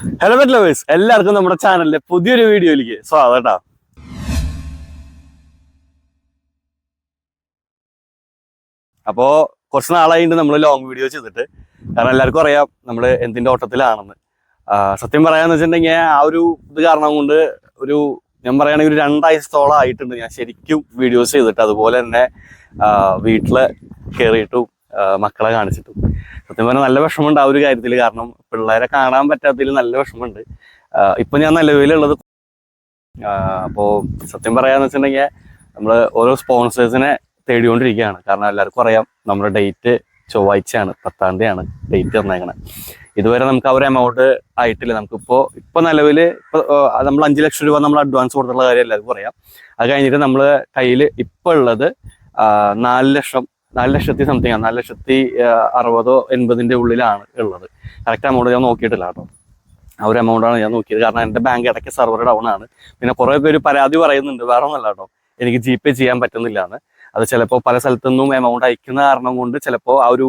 Hello lovers എല്ലാവർക്കും നമ്മുടെ ചാനലിലെ പുതിയൊരു വീഡിയോയിലേക്ക് സ്വാഗതം കേട്ടോ അപ്പോ കുറച്ച് നാളായിട്ട് നമ്മൾ ലോങ് വീഡിയോ ചെയ്തിട്ട്. കാരണം എല്ലാവർക്കും അറിയാം നമ്മൾ എന്തിന്റെ ഓട്ടത്തിലാണെന്ന്. സത്യം പറയാന്ന് വെച്ചിട്ടുണ്ടെങ്കിൽ ആ ഒരു ഇത് കാരണം കൊണ്ട് ഒരു ഞാൻ പറയുകയാണെങ്കിൽ ഒരു രണ്ടാഴ്ചത്തോളം ആയിട്ടുണ്ട് ഞാൻ ശരിക്കും വീഡിയോസ് ചെയ്തിട്ട്. അതുപോലെ തന്നെ വീട്ടിൽ കയറിയിട്ടും മക്കളെ കാണിച്ചിട്ടും. സത്യം പറഞ്ഞാൽ നല്ല വിഷമമുണ്ട് ആ ഒരു കാര്യത്തിൽ കാരണം പിള്ളേരെ കാണാൻ പറ്റാത്തതിൽ നല്ല വിഷമമുണ്ട്. ഇപ്പൊ ഞാൻ നിലവിലുള്ളത് അപ്പോ സത്യം പറയാന്ന് വെച്ചിട്ടുണ്ടെങ്കിൽ നമ്മൾ ഓരോ സ്പോൺസേഴ്സിനെ തേടിക്കൊണ്ടിരിക്കുകയാണ്. കാരണം എല്ലാവർക്കും അറിയാം നമ്മുടെ ഡേറ്റ് ചൊവ്വാഴ്ചയാണ് പത്താം തീയതിയാണ് ഡേറ്റ് തന്നേക്കണത് ഇതുവരെ നമുക്ക് ഒരു എമൗണ്ട് ആയിട്ടില്ല. നമുക്കിപ്പോ ഇപ്പൊ നിലവിൽ ഇപ്പൊ നമ്മൾ അഞ്ച് ലക്ഷം രൂപ നമ്മൾ അഡ്വാൻസ് കൊടുത്തുള്ള കാര്യം എല്ലാവർക്കും അറിയാം അത് കഴിഞ്ഞിട്ട് നമ്മൾ കയ്യിൽ ഇപ്പൊ ഉള്ളത് നാല് ലക്ഷം നാല് ലക്ഷത്തി സംതിങ് ആണ് നാല് ലക്ഷത്തി അറുപതോ എൺപതിന്റെ ഉള്ളിലാണ് ഉള്ളത്. കറക്റ്റ് എമൗണ്ട് ഞാൻ നോക്കിയിട്ടില്ല കേട്ടോ. ആ ഒരു എമൗണ്ട് ആണ് ഞാൻ നോക്കിയത്. കാരണം എന്റെ ബാങ്ക് ഇടയ്ക്ക് സെർവർ ഡൗൺ ആണ്. പിന്നെ കുറേ പേര് പരാതി പറയുന്നുണ്ട്. വേറെ ഒന്നല്ല കേട്ടോ. എനിക്ക് ജി പേ ചെയ്യാൻ പറ്റുന്നില്ല എന്ന് അത് ചിലപ്പോൾ പല സ്ഥലത്തു നിന്നും എമൗണ്ട് അയക്കുന്ന കാരണം കൊണ്ട് ചിലപ്പോൾ ആ ഒരു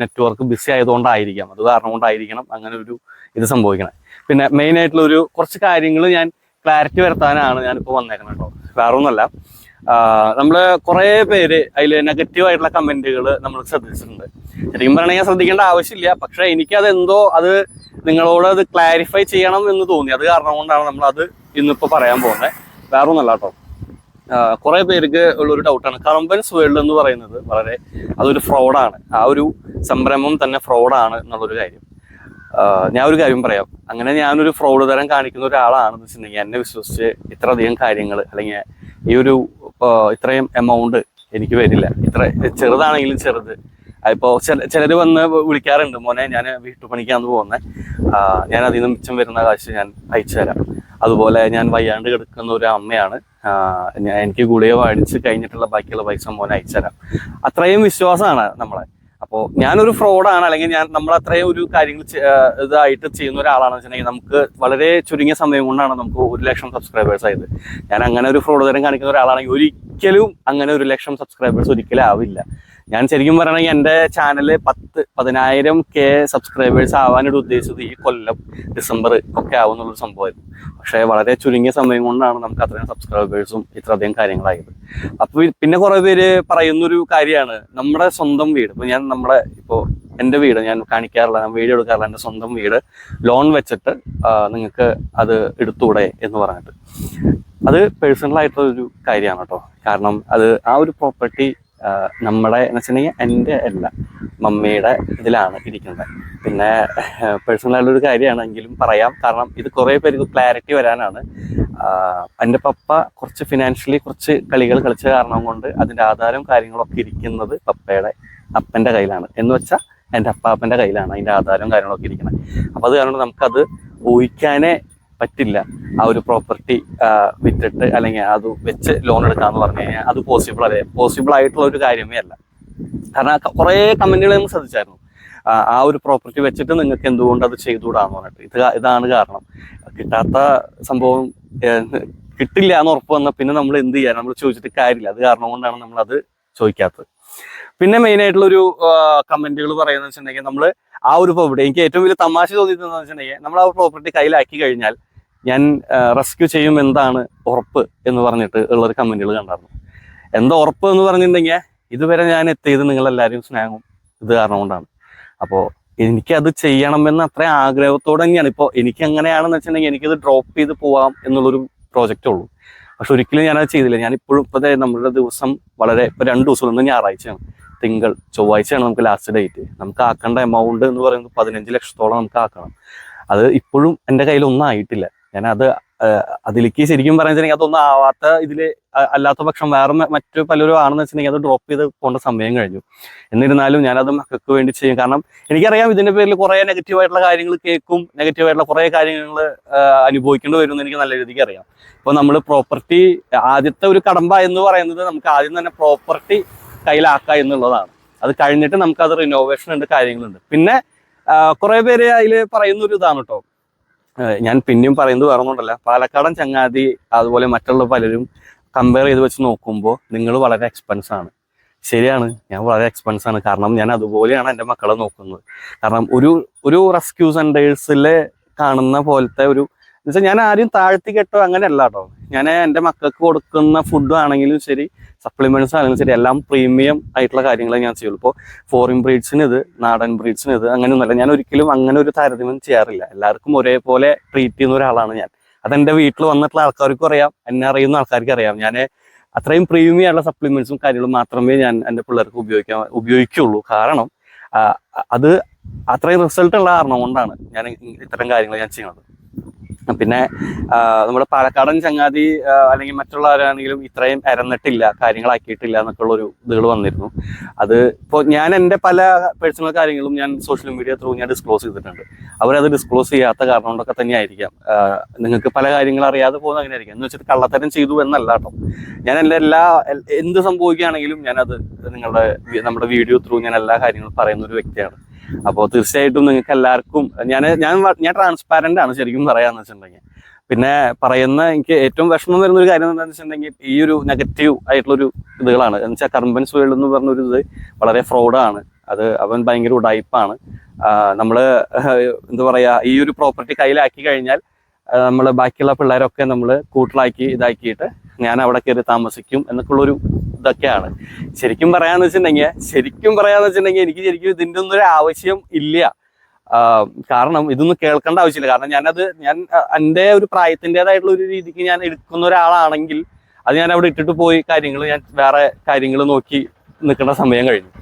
നെറ്റ്വർക്ക് ബിസി ആയതുകൊണ്ടായിരിക്കാം. അത് കാരണം കൊണ്ടായിരിക്കണം അങ്ങനെ ഒരു ഇത് സംഭവിക്കണം. പിന്നെ മെയിൻ ആയിട്ടുള്ള ഒരു കുറച്ച് കാര്യങ്ങൾ ഞാൻ ക്ലാരിറ്റി വരുത്താനാണ് ഞാനിപ്പോൾ വന്നേക്കുന്നത് കേട്ടോ. വേറെ ഒന്നല്ല നമ്മൾ കുറേ പേര് അതിൽ നെഗറ്റീവായിട്ടുള്ള കമന്റുകൾ നമ്മൾ ശ്രദ്ധിച്ചിട്ടുണ്ട്. ശരിക്കും പറയണമെങ്കിൽ ശ്രദ്ധിക്കേണ്ട ആവശ്യമില്ല. പക്ഷെ എനിക്കത് എന്തോ അത് നിങ്ങളോട് അത് ക്ലാരിഫൈ ചെയ്യണം എന്ന് തോന്നി. അത് കാരണം കൊണ്ടാണ് നമ്മൾ അത് ഇന്നിപ്പോൾ പറയാൻ പോകുന്നത് വേറെ ഒന്നല്ല കേട്ടോ കുറെ പേർക്ക് ഉള്ളൊരു ഡൗട്ടാണ് കറമ്പൻസ് വേൾഡ് എന്ന് പറയുന്നത് വളരെ അതൊരു ഫ്രോഡാണ് ആ ഒരു സംരംഭം തന്നെ ഫ്രോഡാണ് എന്നുള്ളൊരു കാര്യം. ഞാൻ ഒരു കാര്യം പറയാം. അങ്ങനെ ഞാനൊരു ഫ്രോഡ് തരം കാണിക്കുന്ന ഒരാളാണെന്ന് വെച്ചിട്ടുണ്ടെങ്കിൽ എന്നെ വിശ്വസിച്ച് ഇത്രയധികം കാര്യങ്ങൾ അല്ലെങ്കിൽ ഈ ഒരു ഇത്രയും എമൗണ്ട് എനിക്ക് വരില്ല. ഇത്ര ചെറുതാണെങ്കിലും ചെറുത്. ഇപ്പോ ചിലർ വന്ന് വിളിക്കാറുണ്ട്. മോനെ ഞാൻ വീട്ടുപണിക്കാന്ന് പോകുന്നത് ഞാൻ അതിൽ നിന്ന് മിച്ചം വരുന്ന കാശ് ഞാൻ അയച്ചു തരാം. അതുപോലെ ഞാൻ വയ്യാണ്ട് കിടക്കുന്ന ഒരു അമ്മയാണ്. എനിക്ക് ഗുളിക വാടിച്ച് കഴിഞ്ഞിട്ടുള്ള ബാക്കിയുള്ള പൈസ മോനെ അയച്ചു തരാം. അത്രയും വിശ്വാസമാണ് നമ്മളെ. അപ്പോൾ ഞാനൊരു ഫ്രോഡാണ് അല്ലെങ്കിൽ ഞാൻ നമ്മൾ അത്രയും ഒരു കാര്യങ്ങൾ ഇതായിട്ട് ചെയ്യുന്ന ഒരാളാണെന്ന് വെച്ചിട്ടുണ്ടെങ്കിൽ നമുക്ക് വളരെ ചുരുങ്ങിയ സമയം കൊണ്ടാണ് നമുക്ക് ഒരു ലക്ഷം സബ്സ്ക്രൈബേഴ്സ് ആയത്. ഞാൻ അങ്ങനെ ഒരു ഫ്രോഡ് തരം കാണിക്കുന്ന ഒരാളാണെങ്കിൽ ഒരിക്കലും അങ്ങനെ ഒരു ലക്ഷം സബ്സ്ക്രൈബേഴ്സ് ഒരിക്കലും ആവില്ല. ഞാൻ ശരിക്കും പറയണമെങ്കിൽ എന്റെ ചാനൽ പത്ത് പതിനായിരം കെ സബ്സ്ക്രൈബേഴ്സ് ആവാനായിട്ട് ഉദ്ദേശിച്ചത് ഈ കൊല്ലം ഡിസംബർ ഒക്കെ ആവുന്നുള്ളൊരു സംഭവമായിരുന്നു. പക്ഷേ വളരെ ചുരുങ്ങിയ സമയം കൊണ്ടാണ് നമുക്ക് അത്രയും സബ്സ്ക്രൈബേഴ്സും ഇത്രയധികം കാര്യങ്ങളായത്. അപ്പൊ പിന്നെ കുറേ പേര് പറയുന്നൊരു കാര്യമാണ് നമ്മുടെ സ്വന്തം വീട്. ഇപ്പൊ ഞാൻ നമ്മുടെ ഇപ്പോ എന്റെ വീട് ഞാൻ കാണിക്കാറില്ല ഞാൻ വീഡിയോ എടുക്കാറില്ല എന്റെ സ്വന്തം വീട് ലോൺ വെച്ചിട്ട് നിങ്ങൾക്ക് അത് എടുത്തൂടെ എന്ന് പറഞ്ഞിട്ട്. അത് ഒരു കാര്യമാണ് കേട്ടോ. കാരണം അത് ആ ഒരു പ്രോപ്പർട്ടി നമ്മുടെ എന്ന് വെച്ചിട്ടുണ്ടെങ്കിൽ എന്റെ അല്ല മമ്മിയുടെ ഇതിലാണ് ഇരിക്കുന്നത്. പിന്നെ ഒരു കാര്യമാണെങ്കിലും പറയാം. കാരണം ഇത് കുറേ പേർക്ക് ക്ലാരിറ്റി വരാനാണ്. എന്റെ പപ്പ കുറച്ച് ഫിനാൻഷ്യലി കുറച്ച് കളികൾ കളിച്ച കാരണം കൊണ്ട് അതിന്റെ ആധാരം കാര്യങ്ങളൊക്കെ ഇരിക്കുന്നത് പപ്പയുടെ അപ്പന്റെ കയ്യിലാണ്. എന്ന് വെച്ചാൽ എന്റെ അപ്പാപ്പന്റെ കയ്യിലാണ് അതിന്റെ ആധാരവും കാര്യങ്ങളൊക്കെ ഇരിക്കുന്നത്. അപ്പോൾ അത് കാരണം നമുക്കത് ഊഹിക്കാനേ പറ്റില്ല. ആ ഒരു പ്രോപ്പർട്ടി വിറ്റിട്ട് അല്ലെങ്കിൽ അത് വെച്ച് ലോൺ എടുക്കാന്ന് പറഞ്ഞു കഴിഞ്ഞാൽ അത് പോസിബിൾ അല്ലേ? പോസിബിൾ ആയിട്ടുള്ള ഒരു കാര്യമേ അല്ല. കാരണം കുറേ കമന്റുകൾ നമ്മൾ ശ്രദ്ധിച്ചായിരുന്നു. ആ, ആ ഒരു പ്രോപ്പർട്ടി വെച്ചിട്ട് നിങ്ങൾക്ക് എന്തുകൊണ്ട് അത് ചെയ്തുകൂടാന്ന് പറഞ്ഞിട്ട്. ഇത് ഇതാണ് കാരണം. കിട്ടാത്ത സംഭവം കിട്ടില്ല എന്ന് ഉറപ്പ് വന്നാൽ പിന്നെ നമ്മൾ എന്ത് ചെയ്യാൻ നമ്മൾ ചോദിച്ചിട്ട് കാര്യമില്ല. അത് കാരണം കൊണ്ടാണ് നമ്മൾ അത് ചോദിക്കാത്തത്. പിന്നെ മെയിൻ ആയിട്ടുള്ള ഒരു കമന്റുകൾ പറയുന്നത് വെച്ചിട്ടുണ്ടെങ്കിൽ നമ്മൾ ആ ഒരു പ്രോപ്പർട്ടി എനിക്ക് ഏറ്റവും വലിയ തമാശ തോന്നിയിട്ടുണ്ടെന്ന് വെച്ചിട്ടുണ്ടെങ്കിൽ നമ്മൾ ആ പ്രോപ്പർട്ടി കയ്യിലാക്കി കഴിഞ്ഞാൽ ഞാൻ റെസ്ക്യൂ ചെയ്യും എന്താണ് ഉറപ്പ് എന്ന് പറഞ്ഞിട്ട് ഉള്ളൊരു കമന്റുകൾ കണ്ടായിരുന്നു. എന്താ ഉറപ്പ് എന്ന് പറഞ്ഞിട്ടുണ്ടെങ്കിൽ ഇതുവരെ ഞാൻ എത്തിയത് നിങ്ങളെല്ലാവരും സ്നേഹവും ഇത് കാരണം കൊണ്ടാണ് അപ്പോൾ എനിക്കത് ചെയ്യണമെന്ന് അത്ര ആഗ്രഹത്തോടെ തന്നെയാണ്. ഇപ്പോൾ എനിക്ക് എങ്ങനെയാണെന്ന് വെച്ചിട്ടുണ്ടെങ്കിൽ എനിക്കത് ഡ്രോപ്പ് ചെയ്ത് പോവാം എന്നുള്ളൊരു പ്രോജക്റ്റേ ഉള്ളൂ. പക്ഷെ ഒരിക്കലും ഞാനത് ചെയ്തില്ല. ഞാൻ ഇപ്പോഴും നമ്മളുടെ ദിവസം വളരെ ഇപ്പോൾ രണ്ട് ദിവസം ഒന്ന് ഞായറാഴ്ചയാണ്. തിങ്കൾ ചൊവ്വാഴ്ചയാണ് നമുക്ക് ലാസ്റ്റ് ഡേറ്റ് നമുക്ക് ആക്കേണ്ട എമൗണ്ട് എന്ന് പറയുന്നത് പതിനഞ്ച് ലക്ഷത്തോളം നമുക്ക് ആക്കണം. അത് ഇപ്പോഴും എന്റെ കയ്യിലൊന്നും ആയിട്ടില്ല. ഞാൻ അത് അതിലേക്ക് ശരിക്കും പറയുകയാണെങ്കിൽ അതൊന്നും ആവാത്ത ഇതിൽ അല്ലാത്ത പക്ഷം വേറെ മറ്റു പലരും ആണെന്ന് വെച്ചിട്ടുണ്ടെങ്കിൽ അത് ഡ്രോപ്പ് ചെയ്ത് പോകേണ്ട സമയം കഴിഞ്ഞു. എന്നിരുന്നാലും ഞാനത് മക്കൾക്ക് വേണ്ടി ചെയ്യും. കാരണം എനിക്കറിയാം ഇതിന്റെ പേരിൽ കുറെ നെഗറ്റീവ് ആയിട്ടുള്ള കാര്യങ്ങൾ കേൾക്കും നെഗറ്റീവ് ആയിട്ടുള്ള കുറെ കാര്യങ്ങൾ അനുഭവിക്കേണ്ടി വരും എന്ന് എനിക്ക് നല്ല രീതിക്ക് അറിയാം. ഇപ്പൊ നമ്മൾ പ്രോപ്പർട്ടി ആദ്യത്തെ ഒരു കടമ്പ എന്ന് പറയുന്നത് നമുക്ക് ആദ്യം തന്നെ പ്രോപ്പർട്ടി കയ്യിലാക്കുക എന്നുള്ളതാണ്. അത് കഴിഞ്ഞിട്ട് നമുക്ക് അത് റിനോവേഷൻ ഉണ്ട് കാര്യങ്ങളുണ്ട്. പിന്നെ കുറെ പേര് അതിൽ പറയുന്ന ഒരു ഇതാണ് കേട്ടോ ഞാൻ പിന്നെയും പറയുന്നത് ഒന്നുമല്ല പാലക്കാടൻ ചങ്ങാതി അതുപോലെ മറ്റുള്ള പലരും കമ്പയർ ചെയ്ത് വെച്ച് നോക്കുമ്പോൾ നിങ്ങൾ വളരെ എക്സ്പെൻസ് ആണ്. ശരിയാണ് ഞാൻ വളരെ എക്സ്പെൻസ് ആണ്. കാരണം ഞാൻ അതുപോലെയാണ് എന്റെ മക്കളെ നോക്കുന്നത്. കാരണം ഒരു ഒരു റെസ്ക്യൂ സെന്റേഴ്സിലെ കാണുന്ന പോലത്തെ ഒരു എന്നുവെച്ചാൽ ഞാൻ ആരും താഴ്ത്തി കെട്ടോ അങ്ങനെയല്ല കേട്ടോ. ഞാൻ എന്റെ മക്കൾക്ക് കൊടുക്കുന്ന ഫുഡ് ആണെങ്കിലും ശരി സപ്ലിമെന്റ്സ് ആണെങ്കിലും ശരി എല്ലാം പ്രീമിയം ആയിട്ടുള്ള കാര്യങ്ങളെ ഞാൻ ചെയ്യുള്ളൂ. ഇപ്പോൾ ഫോറിൻ ബ്രീഡ്സിന് ഇത് നാടൻ ബ്രീഡ്സിന് ഇത് അങ്ങനെയൊന്നുമല്ല. ഞാൻ ഒരിക്കലും അങ്ങനെ ഒരു താരതമ്യം ചെയ്യാറില്ല. എല്ലാവർക്കും ഒരേപോലെ ട്രീറ്റ് ചെയ്യുന്ന ഒരാളാണ് ഞാൻ. അതെന്റെ വീട്ടിൽ വന്നിട്ടുള്ള ആൾക്കാർക്കും അറിയാം എന്നെ അറിയുന്ന ആൾക്കാർക്ക് അറിയാം. ഞാൻ അത്രയും പ്രീമിയം ആയിട്ടുള്ള സപ്ലിമെന്റ്സും കാര്യങ്ങളും മാത്രമേ ഞാൻ എന്റെ പിള്ളേർക്ക് ഉപയോഗിക്കാൻ ഉപയോഗിക്കുള്ളൂ. കാരണം അത് അത്രയും റിസൾട്ട് ഉള്ള കാരണം കൊണ്ടാണ് ഞാൻ ഇത്തരം കാര്യങ്ങൾ ഞാൻ ചെയ്യുന്നത്. പിന്നെ നമ്മുടെ പാലക്കാടൻ ചങ്ങാതി അല്ലെങ്കിൽ അല്ലെങ്കിൽ മറ്റുള്ളവരാണെങ്കിലും ഇത്രയും ഇരന്നിട്ടില്ല കാര്യങ്ങളാക്കിയിട്ടില്ല എന്നൊക്കെ ഉള്ള ഒരു ഇതുകൾ വന്നിരുന്നു. അത് ഇപ്പോൾ ഞാൻ എന്റെ പല പേഴ്സണൽ കാര്യങ്ങളും ഞാൻ സോഷ്യൽ മീഡിയ ത്രൂ ഞാൻ ഡിസ്ക്ലോസ് ചെയ്തിട്ടുണ്ട്. അവരത് ഡിസ്ക്ലോസ് ചെയ്യാത്ത കാരണം കൊണ്ടൊക്കെ തന്നെയായിരിക്കാം. നിങ്ങൾക്ക് പല കാര്യങ്ങൾ അറിയാതെ പോകുന്ന അങ്ങനെ ആയിരിക്കാം എന്ന് വെച്ചിട്ട് കള്ളത്തരം ചെയ്തു എന്നല്ല കേട്ടോ. ഞാൻ എന്റെ എല്ലാ എന്ത് സംഭവിക്കുകയാണെങ്കിലും ഞാനത് നിങ്ങളുടെ നമ്മുടെ വീഡിയോ ത്രൂ ഞാൻ എല്ലാ കാര്യങ്ങളും പറയുന്ന ഒരു വ്യക്തിയാണ്. അപ്പോൾ തീർച്ചയായിട്ടും നിങ്ങൾക്ക് എല്ലാവർക്കും ഞാൻ ഞാൻ ഞാൻ ട്രാൻസ്പാരന്റ് ആണ് ശരിക്കും പറയാന്ന് വെച്ചിട്ടുണ്ടെങ്കിൽ. പിന്നെ പറയുന്ന എനിക്ക് ഏറ്റവും വിഷമം വരുന്ന ഒരു കാര്യം എന്താണെന്ന് വെച്ചിട്ടുണ്ടെങ്കിൽ ഈ ഒരു നെഗറ്റീവ് ആയിട്ടുള്ളൊരു ഇതുകളാണ്. എന്ന് വെച്ചാൽ കർബൻസ് വേൾഡ് എന്ന് പറഞ്ഞൊരു ഇത് വളരെ ഫ്രോഡാണ് അത് അവൻ ഭയങ്കര ഉടായ്പാണ് നമ്മൾ എന്താ പറയാ ഈ ഒരു പ്രോപ്പർട്ടി കയ്യിലാക്കി കഴിഞ്ഞാൽ നമ്മൾ ബാക്കിയുള്ള പിള്ളേരൊക്കെ നമ്മൾ കൂട്ടിലാക്കി ഇതാക്കിയിട്ട് ഞാൻ അവിടെ കയറി താമസിക്കും എന്നൊക്കെയുള്ളൊരു ഇതൊക്കെയാണ്. ശരിക്കും പറയാന്ന് വെച്ചിട്ടുണ്ടെങ്കിൽ ശരിക്കും പറയാന്ന് വെച്ചിട്ടുണ്ടെങ്കിൽ എനിക്ക് ശരിക്കും ഇതിന്റെ ഒന്നും ഒരു ആവശ്യം ഇല്ല. കാരണം ഇതൊന്നും കേൾക്കേണ്ട ആവശ്യമില്ല. കാരണം ഞാനത് ഞാൻ എന്റെ ഒരു പ്രായത്തിന്റെതായിട്ടുള്ള ഒരു രീതിക്ക് ഞാൻ എടുക്കുന്ന ഒരാളാണെങ്കിൽ അത് ഞാൻ അവിടെ ഇട്ടിട്ട് പോയി കാര്യങ്ങൾ ഞാൻ വേറെ കാര്യങ്ങൾ നോക്കി നിൽക്കേണ്ട സമയം കഴിഞ്ഞു.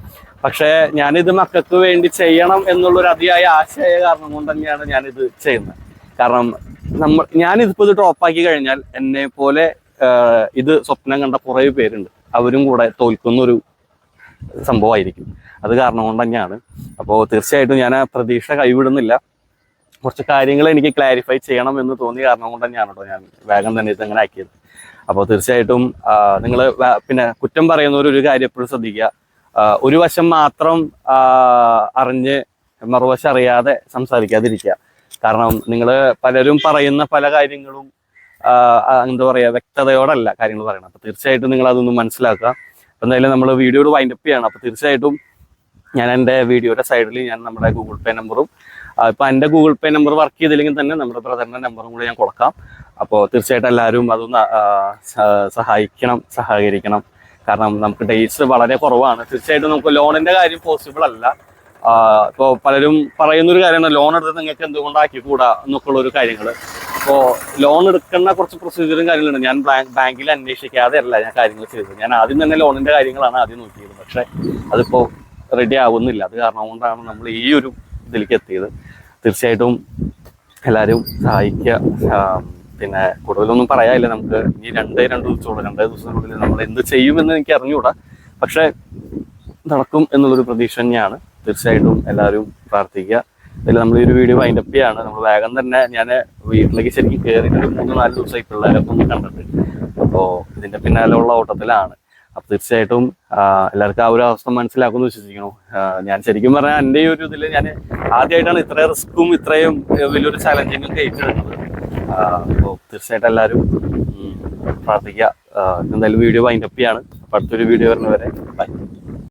പക്ഷേ ഞാനിത് മക്കൾക്ക് വേണ്ടി ചെയ്യണം എന്നുള്ളൊരു അതിയായ ആശയ കാരണം കൊണ്ട് തന്നെയാണ് ഞാനിത് ചെയ്യുന്നത്. കാരണം നമ്മൾ ഞാനിതിപ്പോൾ ഇത് ടോപ്പാക്കി കഴിഞ്ഞാൽ എന്നെ പോലെ ഇത് സ്വപ്നം കണ്ട കുറേ പേരുണ്ട്. അവരും കൂടെ തോൽക്കുന്ന ഒരു സംഭവമായിരിക്കും. അത് കാരണം കൊണ്ട് തന്നെയാണ് അപ്പോൾ തീർച്ചയായിട്ടും ഞാൻ ആ പ്രതീക്ഷ കൈവിടുന്നില്ല. കുറച്ച് കാര്യങ്ങൾ എനിക്ക് ക്ലാരിഫൈ ചെയ്യണം എന്ന് തോന്നിയ കാരണം കൊണ്ട് തന്നെയാണ് കേട്ടോ ഞാൻ വേഗം തന്നെ ഇത് അങ്ങനെ ആക്കിയത്. അപ്പോൾ തീർച്ചയായിട്ടും നിങ്ങൾ പിന്നെ കുറ്റം പറയുന്നവർ ഒരു കാര്യം എപ്പോഴും ശ്രദ്ധിക്കുക. ഒരു വശം മാത്രം അറിഞ്ഞ് മറുവശം അറിയാതെ സംസാരിക്കാതിരിക്കുക. കാരണം നിങ്ങൾ പലരും പറയുന്ന പല കാര്യങ്ങളും എന്താ പറയുക വ്യക്തതയോടല്ല കാര്യങ്ങൾ പറയണം അപ്പോൾ തീർച്ചയായിട്ടും നിങ്ങൾ അതൊന്നും മനസ്സിലാക്കുക. അപ്പം എന്തായാലും നമ്മൾ വീഡിയോയുടെ വൈൻഡപ്പ് ചെയ്യണം. അപ്പോൾ തീർച്ചയായിട്ടും ഞാൻ എന്റെ വീഡിയോയുടെ സൈഡിൽ ഞാൻ നമ്മുടെ ഗൂഗിൾ പേ നമ്പറും ഇപ്പം എന്റെ ഗൂഗിൾ പേ നമ്പർ വർക്ക് ചെയ്തില്ലെങ്കിൽ തന്നെ നമ്മുടെ ബ്രദറിന്റെ നമ്പറും കൂടി ഞാൻ കൊടുക്കാം. അപ്പോൾ തീർച്ചയായിട്ടും എല്ലാവരും അതൊന്ന് സഹായിക്കണം സഹകരിക്കണം. കാരണം നമുക്ക് ഡേറ്റ്സ് വളരെ കുറവാണ്. തീർച്ചയായിട്ടും നമുക്ക് ലോണിന്റെ കാര്യം പോസിബിൾ അല്ല. ഇപ്പോൾ പലരും പറയുന്നൊരു കാര്യമാണ് ലോൺ എടുത്ത് നിങ്ങൾക്ക് എന്തുകൊണ്ടാക്കി കൂടാ? എന്നൊക്കെയുള്ള ഒരു കാര്യങ്ങൾ അപ്പോൾ ലോൺ എടുക്കുന്ന കുറച്ച് പ്രൊസീജിയറും കാര്യങ്ങളുണ്ട്. ഞാൻ ബാങ്ക് ബാങ്കിൽ അന്വേഷിക്കാതെ അല്ല ഞാൻ കാര്യങ്ങൾ ചെയ്തത്. ഞാൻ ആദ്യം തന്നെ ലോണിന്റെ കാര്യങ്ങളാണ് ആദ്യം നോക്കിയത്. പക്ഷേ അതിപ്പോൾ റെഡി ആവുന്നില്ല. അത് കാരണം കൊണ്ടാണ് നമ്മൾ ഈ ഒരു ഇതിലേക്ക് എത്തിയത്. തീർച്ചയായിട്ടും എല്ലാവരും സഹായിക്കുക. പിന്നെ കൂടുതലൊന്നും പറയാനില്ല. നമുക്ക് ഇനി രണ്ടേ രണ്ട് ദിവസത്തോടെ രണ്ടേ ദിവസത്തിനുള്ളിൽ നമ്മൾ എന്ത് ചെയ്യുമെന്ന് എനിക്ക് അറിഞ്ഞുകൂടാ. പക്ഷേ നടക്കും എന്നുള്ളൊരു പ്രതീക്ഷ തന്നെയാണ്. തീർച്ചയായിട്ടും എല്ലാവരും പ്രാർത്ഥിക്കുക. എന്തായാലും നമ്മൾ ഈ ഒരു വീഡിയോ വൈൻഡപ്പ് ചെയ്യാണ്. നമ്മൾ വേഗം തന്നെ ഞാൻ വീട്ടിലേക്ക് ശരിക്കും കയറിയിട്ട് മൂന്ന് നാല് ദിവസമായി പിള്ളേരൊക്കെ ഒന്ന് കണ്ടിട്ട്. അപ്പോൾ ഇതിന്റെ പിന്നാലെയുള്ള ഓട്ടത്തിലാണ്. അപ്പൊ തീർച്ചയായിട്ടും എല്ലാവർക്കും ആ ഒരു അവസ്ഥ മനസ്സിലാക്കുമെന്ന് വിശ്വസിക്കുന്നു. ഞാൻ ശരിക്കും പറഞ്ഞാൽ എന്റെ ഒരു ഇതിൽ ഞാൻ ആദ്യമായിട്ടാണ് ഇത്രയും റിസ്ക്കും ഇത്രയും വലിയൊരു ചലഞ്ചിങ്ങും ഏറ്റെടുക്കുന്നത് അപ്പോൾ തീർച്ചയായിട്ടും എല്ലാവരും പ്രാർത്ഥിക്കുക. എന്തായാലും വീഡിയോ വൈൻഡപ്പ് ചെയ്യാണ്. അപ്പോൾ അടുത്തൊരു വീഡിയോ വരുന്നവരെ ബൈ